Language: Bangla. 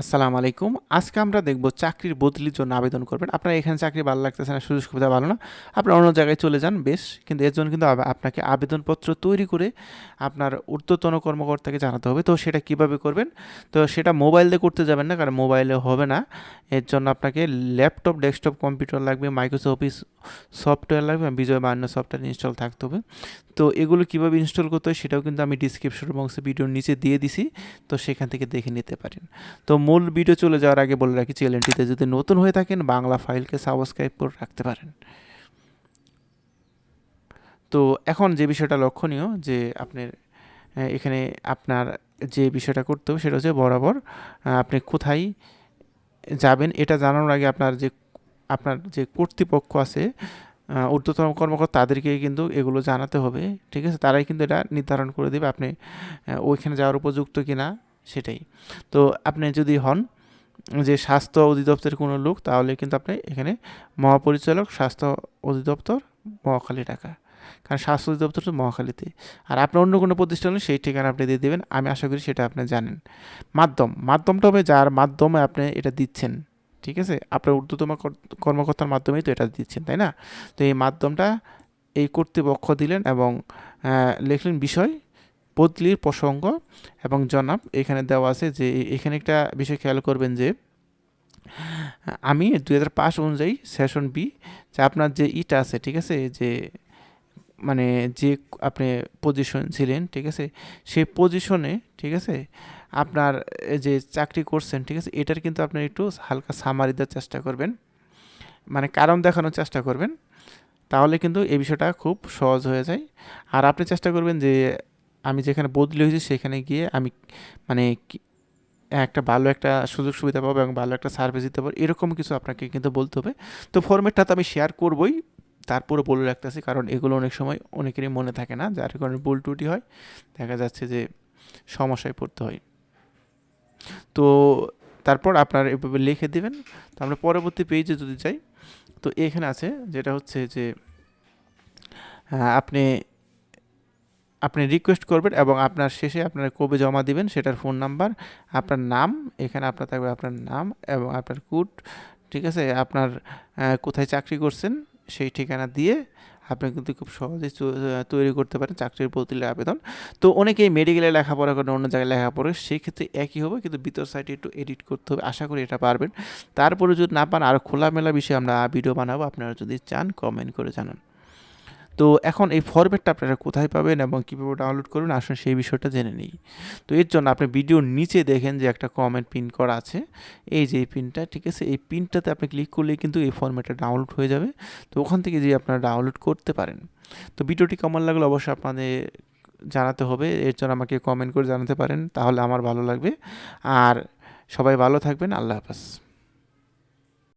আসসালামু আলাইকুম। আজকে আমরা দেখব চাকরির বদলির জন্য আবেদন করবেন। আপনার এখানে চাকরি ভালো লাগতেছে না, সুযোগ সুবিধা ভালো না। আপনার অন্য জায়গায় চলে যান, বেশ। কিন্তু এর জন্য কিন্তু আপনাকে আবেদনপত্র তৈরি করে আপনার ঊর্ধ্বতন কর্মকর্তাকে জানাতে হবে। তো সেটা কীভাবে করবেন? তো সেটা মোবাইল দিয়ে করতে যাবেন না, কারণ মোবাইলে হবে না। এর জন্য আপনাকে ল্যাপটপ, ডেস্কটপ, কম্পিউটার লাগবে, মাইক্রোসফট অফিস সফটওয়্যার লাগবে বিজয় বা অন্য সফটওয়্যার ইনস্টল থাকতে হবে। তো এগুলো কীভাবে ইনস্টল করতে হয় সেটাও কিন্তু আমি ডিসক্রিপশন বক্সে ভিডিওর নিচে দিয়ে দিছি। তো সেখান থেকে দেখে নিতে পারেন। তো মূল ভিডিও চলে যাওয়ার আগে বলে রাখি চ্যানেলটিতে যদি নতুন হয়ে থাকেন বাংলা ফাইলকে সাবস্ক্রাইব করে রাখতে পারেন। তো এখন যে বিষয়টা লক্ষণীয় যে আপনার এখানে আপনার যে বিষয়টা করতে হবে সেটা হচ্ছে বরাবর আপনি কোথায় যাবেন এটা জানানোর আগে আপনার যে আপনার যে কর্তৃপক্ষ আছে আহ, ঊর্ধ্বতন কর্মকর্তা তাদেরকে কিন্তু এগুলো জানাতে হবে ঠিক আছে? তারাই কিন্তু এটা নির্ধারণ করে দেবে আপনি ওইখানে যাওয়ার উপযুক্ত কিনা। সেটাই। তো আপনি যদি হন যে স্বাস্থ্য অধিদপ্তরের কোনো লোক, তাহলে কিন্তু আপনি এখানে মহাপরিচালক, স্বাস্থ্য অধিদপ্তর, মহাখালী টাকা কারণ স্বাস্থ্য অধিদপ্তর তো মহাখালীতে। আর আপনার অন্য কোনো প্রতিষ্ঠান হলে সেই ঠিকানা আপনি দিয়ে দেবেন, আমি আশা করি সেটা আপনি জানেন। মাধ্যম, মাধ্যমটা হবে যার মাধ্যমে আপনি এটা দিচ্ছেন, ঠিক আছে? আপনার ঊর্ধ্বতম কর- কর্মকর্তার মাধ্যমেই তো এটা দিচ্ছেন, তাই না? তো এই মাধ্যমটা এই কর্তৃপক্ষ দিলেন এবং লিখলেন বিষয়, বদলির প্রসঙ্গ এবং জনাব, এখানে দেওয়া আছে যে এখানে একটা বিষয় খেয়াল করবেন যে, আমি দুই হাজার পাঁচ অনুযায়ী সেশন বি যে আপনার যে ইটা আছে, ঠিক আছে, যে মানে যে আপনি পজিশন ছিলেন, ঠিক আছে, সেই পজিশনে ঠিক আছে, আপনার যে চাকরি করছেন, ঠিক আছে, এটার কিন্তু আপনি একটু হালকা সামারি দেওয়ার চেষ্টা করবেন। মানে কারণ দেখানোর চেষ্টা করবেন। তাহলে কিন্তু এই বিষয়টা খুব সহজ হয়ে যায়। আর আপনি চেষ্টা করবেন যে আমি যেখানে বদলি হয়েছি সেখানে গিয়ে আমি মানে একটা ভালো একটা সুযোগ সুবিধা পাবো এবং ভালো একটা সার্ভিস দিতে পারব। এরকম কিছু আপনাকে কিন্তু বলতে হবে। তো ফর্মেটটা তো আমি শেয়ার করবই তারপরে বলে রাখতেছি কারণ এগুলো অনেক সময় অনেকেরই মনে থাকে না, যার কারণে ভুল ত্রুটি হয়। দেখা যাচ্ছে যে সমস্যায় পড়তে হয়। তো তারপর আপনার এভাবে লিখে দেবেন। তো আমরা পরবর্তী পেজে যদি যাই, তো এখানে আছে যেটা হচ্ছে যে আপনি আপনি রিকোয়েস্ট করবেন এবং আপনার শেষে আপনার কবে জমা দিবেন, সেটার ফোন নাম্বার আপনার নাম, এখানে আপনার থাকবে আপনার নাম এবং আপনার কুট ঠিক আছে? আপনার কোথায় চাকরি করছেন, সেই ঠিকানা দিয়ে আপনি কিন্তু খুব সহজেই তৈরি করতে পারেন চাকরির বদলির আবেদন। তো অনেকেই মেডিকেলে লেখাপড়া করেন অন্য জায়গায় লেখাপড়া সেই ক্ষেত্রে একই হবে, কিন্তু ভিতর সাইডে একটু এডিট করতে হবে। আশা করি এটা পারবেন। তারপরে যদি না পান আরও খোলামেলা বিষয়ে আমরা ভিডিও বানাবো। আপনারা যদি চান কমেন্ট করে জানান। তো এখন এই ফরম্যাটটা আপনারা কোথায় পাবেন এবং কীভাবে ডাউনলোড করবেন? আসলে সেই বিষয়টা জেনে নিই। তো এর জন্য আপনি ভিডিওর নিচে দেখেন যে একটা কমেন্ট পিন করা আছে। এই যে এই পিনটা ঠিক আছে? এই পিনটাতে আপনি ক্লিক করলেই কিন্তু এই ফরম্যাটটা ডাউনলোড হয়ে যাবে। তো ওখান থেকে যে আপনারা ডাউনলোড করতে পারেন। তো ভিডিওটি কেমন লাগল অবশ্যই আপনাদের জানাতে হবে। এর জন্য আমাকে কমেন্ট করে জানাতে পারেন। তাহলে আমার ভালো লাগবে। আর সবাই ভালো থাকবেন। আল্লাহ হাফাজ।